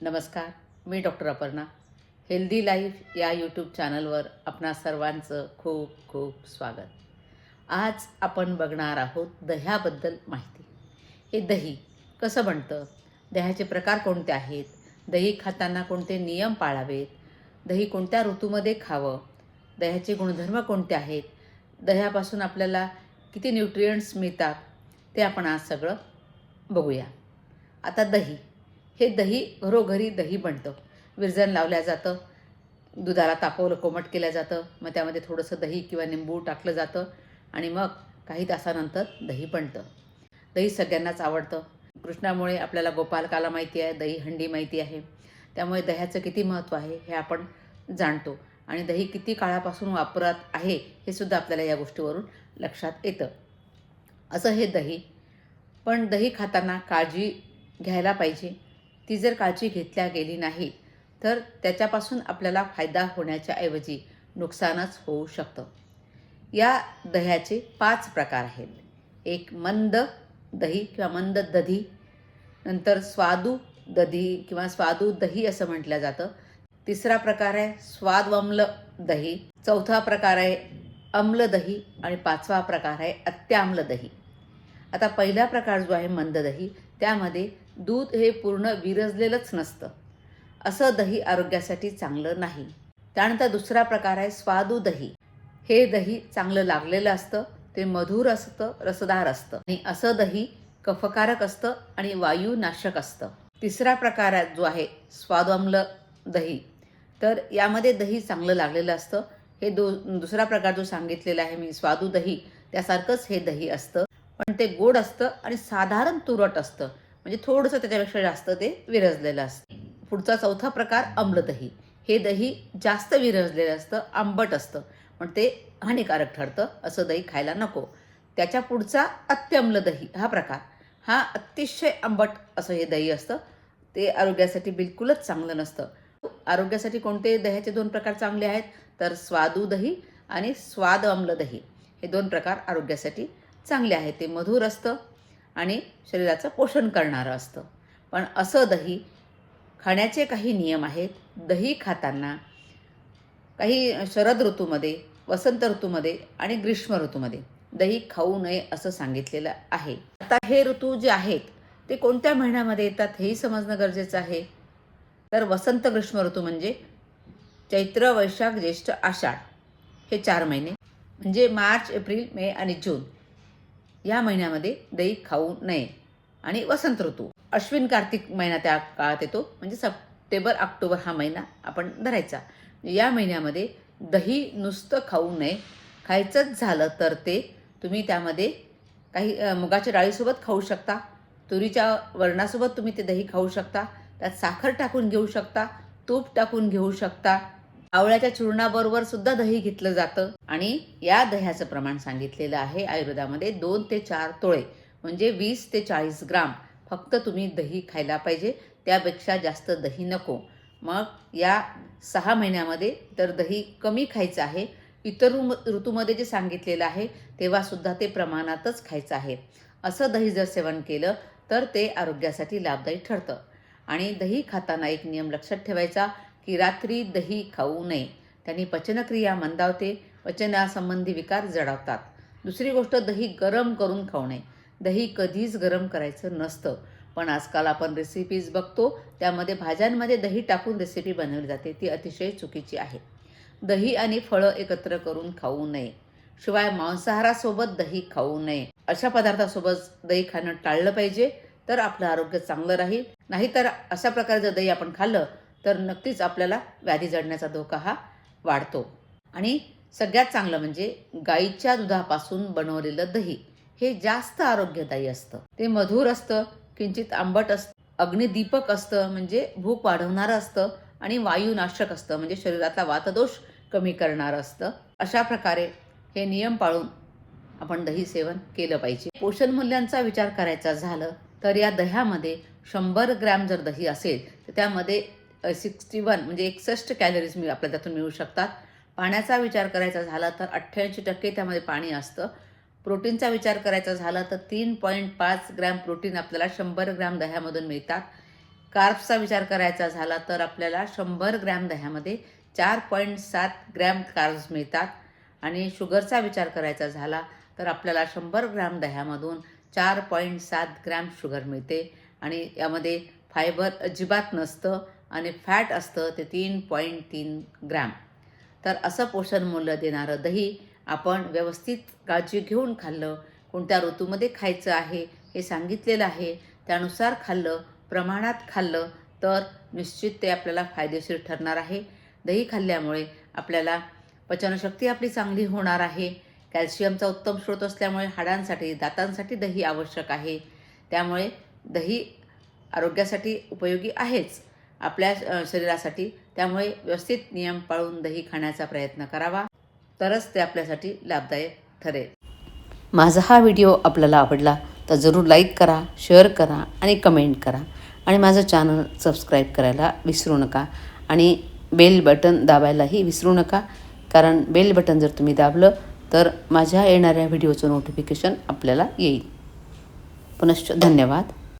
नमस्कार मी doctor Aparna. Healthy life या यूट्यूब चॅनलवर आपणा सर्वांचं खूप खूप स्वागत. आज आपण बघणार आहोत दह्याबद्दल माहिती. हे दही कसं बनतं? दह्याचे प्रकार कोणते आहेत? दही खाताना कोणते नियम पाळावेत? दही कोणत्या ऋतूमध्ये खावं? दह्याचे गुणधर्म कोणते आहेत? दह्यापासून आपल्याला किती न्यूट्रियंट्स मिळतात? ते आपण आज सगळं बघूया. आता दही. हे दही घरोघरी दही बनतं. विरजण लावल्या जातं. दुधाला तापवलं कोमट केलं जातं. मग त्यामध्ये थोडंसं दही किंवा निंबू टाकलं जातं. आणि मग काही तासानंतर दही बनतं. दही सगळ्यांनाच आवडतं. कृष्णामुळे आपल्याला गोपालकाला माहिती आहे दही हंडी माहिती आहे. त्यामुळे दह्याचं किती महत्त्व आहे हे आपण जाणतो. आणि दही किती काळापासून वापरात आहे हे सुद्धा आपल्याला या गोष्टीवरून लक्षात येतं. असं हे दही. पण दही खाताना काळजी घ्यायला पाहिजे. ती जर काळजी घेतल्या गेली नाही तर त्याच्यापासून आपल्याला फायदा होण्याच्या ऐवजी नुकसानच होऊ शकतं. या दह्याचे पाच प्रकार आहेत. एक मंद दही किंवा मंद दधी नंतर स्वादू दधी किंवा स्वादू दही असं म्हटलं जातं. तिसरा प्रकार आहे स्वादवम्ल दही. चौथा प्रकार आहे अम्ल दही आणि पाचवा प्रकार आहे अत्याम्ल दही. आता पहिला प्रकार जो आहे मंद दही त्यामध्ये दूध हे पूर्ण विरजलेलंच नसतं. असं दही आरोग्यासाठी चांगलं नाही. त्यानंतर दुसरा प्रकार आहे स्वादू दही. हे दही चांगलं लागलेलं असतं ते मधुर असतं रसदार असतं. आणि असं दही कफकारक असतं आणि वायुनाशक असतं. तिसरा प्रकार आहे जो आहे स्वादम्ल दही. तर यामध्ये दही चांगलं लागलेलं असतं. हे दो दुसरा प्रकार जो सांगितलेला आहे मी स्वादू दही त्यासारखंच हे दही असतं. पण ते गोड असतं आणि साधारण तुरट असतं. म्हणजे थोडंसं त्याच्यापेक्षा जास्त ते विरजलेलं असतं. पुढचा चौथा प्रकार आम्ल दही हे दही जास्त विरजलेलं असतं आंबट असतं. पण ते हानिकारक ठरतं असं दही खायला नको. त्याच्या पुढचा अत्यम्ल दही हा प्रकार. हा अतिशय आंबट असं हे दही असतं. ते आरोग्यासाठी बिलकुलच चांगलं नसतं. आरोग्यासाठी कोणते दह्याचे दोन प्रकार चांगले आहेत? तर स्वादू दही आणि स्वाद अम्ल दही हे दोन प्रकार आरोग्यासाठी चांगले आहेत. ते मधुर असतं आणि शरीराचं पोषण करणारं असतं. पण असं दही खाण्याचे काही नियम आहेत. दही खाताना काही शरद ऋतूमध्ये वसंत ऋतूमध्ये आणि ग्रीष्म ऋतूमध्ये दही खाऊ नये असं सांगितलेलं आहे. आता हे ऋतू जे आहेत ते कोणत्या महिन्यामध्ये येतात हेही समजणं गरजेचं आहे. तर वसंत ग्रीष्म ऋतू म्हणजे चैत्र वैशाख ज्येष्ठ आषाढ हे चार महिने. म्हणजे मार्च एप्रिल मे आणि जून या महिन्यामध्ये दही खाऊ नये. आणि वसंत ऋतू. अश्विन कार्तिक महिना त्या काळात येतो. म्हणजे सप्टेंबर ऑक्टोबर हा महिना आपण धरायचा. या महिन्यामध्ये दही नुसतं खाऊ नये. खायचंच झालं तर ते तुम्ही त्यामध्ये काही मुगाच्या डाळीसोबत खाऊ शकता. तुरीच्या वरणासोबत तुम्ही ते दही खाऊ शकता. त्यात साखर टाकून घेऊ शकता. तूप टाकून घेऊ शकता. आवळ्याच्या चूर्णाबरोबर सुद्धा दही घेतलं जातं. आणि या दह्याचं प्रमाण सांगितलेलं आहे आयुर्वेदामध्ये दोन ते चार तोळे म्हणजे वीस ते चाळीस ग्राम फक्त तुम्ही दही खायला पाहिजे. त्यापेक्षा जास्त दही नको. मग या सहा महिन्यामध्ये तर दही कमी खायचं आहे. इतर ऋ- ऋतूमध्ये जे सांगितलेलं आहे तेव्हासुद्धा ते प्रमाणातच खायचं आहे. असं दही जर सेवन केलं तर ते आरोग्यासाठी लाभदायी ठरतं. आणि दही खाताना एक नियम लक्षात ठेवायचा की रात्री दही खाऊ नये. त्यांनी पचनक्रिया मंदावते पचनासंबंधी विकार जडावतात. दुसरी गोष्ट दही गरम करून खाऊ नये. दही कधीच गरम करायचं नसतं. पण आजकाल आपण रेसिपीज बघतो त्यामध्ये भाज्यांमध्ये दही टाकून रेसिपी बनवली जाते. ती अतिशय चुकीची आहे. दही आणि फळं एकत्र करून खाऊ नये. शिवाय मांसाहारासोबत दही खाऊ नये. अशा पदार्थासोबत दही खाणं टाळलं पाहिजे तर आपलं आरोग्य चांगलं राहील. नाहीतर अशा प्रकारे जर दही आपण खाल्लं तर नक्कीच आपल्याला व्याधी जडण्याचा धोका हा वाढतो. आणि सगळ्यात चांगलं म्हणजे गाईच्या दुधापासून बनवलेलं दही हे जास्त आरोग्यदायी असतं. ते मधुर असतं किंचित आंबट असतं अग्निदीपक असतं म्हणजे भूक वाढवणारं असतं आणि वायुनाशक असतं म्हणजे शरीरातला वातदोष कमी करणारं असतं. अशा प्रकारे हे नियम पाळून आपण दही सेवन केलं पाहिजे. पोषण मूल्यांचा विचार करायचा झालं तर या दह्यामध्ये शंभर ग्रॅम जर दही असेल तर त्यामध्ये सिक्स्टी वन म्हणजे एकसष्ट कॅलरीज मी आपल्या त्यातून मिळू शकतात. पाण्याचा विचार करायचा झाला तर अठ्ठ्याऐंशी टक्के त्यामध्ये पाणी असतं. प्रोटीनचा विचार करायचा झाला तर तीन पॉईंट पाच ग्रॅम प्रोटीन आपल्याला शंभर ग्रॅम दह्यामधून मिळतात. कार्ब्सचा विचार करायचा झाला तर आपल्याला शंभर ग्रॅम दह्यामध्ये चार पॉईंट सात ग्रॅम कार्ब्स मिळतात. आणि शुगरचा विचार करायचा झाला तर आपल्याला शंभर ग्रॅम दह्यामधून चार पॉईंट सात ग्रॅम शुगर मिळते. आणि यामध्ये फायबर अजिबात नसतं. आणि फॅट असतं ते तीन पॉईंट तीन ग्रॅम. तर असं पोषण मूल्य देणारं दही आपण व्यवस्थित काळजी घेऊन खाल्लं कोणत्या ऋतूमध्ये खायचं आहे हे सांगितलेलं आहे त्यानुसार खाल्लं प्रमाणात खाल्लं तर निश्चित ते आपल्याला फायदेशीर ठरणार आहे. दही खाल्ल्यामुळे आपल्याला पचनशक्ती आपली चांगली होणार आहे. कॅल्शियमचा उत्तम स्रोत असल्यामुळे हाडांसाठी दातांसाठी दही आवश्यक आहे. त्यामुळे दही आरोग्यासाठी उपयोगी आहेच. आपल्या शरीरासाठी. त्यामुळे व्यवस्थित नियम पाळून दही खाण्याचा प्रयत्न करावा. तरच ते आपल्यासाठी लाभदायक ठरेल. माझा हा व्हिडिओ आपल्याला आवडला तर जरूर लाईक करा शेअर करा आणि कमेंट करा. आणि माझं चॅनल सबस्क्राईब करायला विसरू नका. आणि बेल बटन दाबायलाही विसरू नका. कारण बेल बटन जर तुम्ही दाबलं तर माझ्या येणाऱ्या व्हिडिओचं नोटिफिकेशन आपल्याला येईल. पुनश्च धन्यवाद.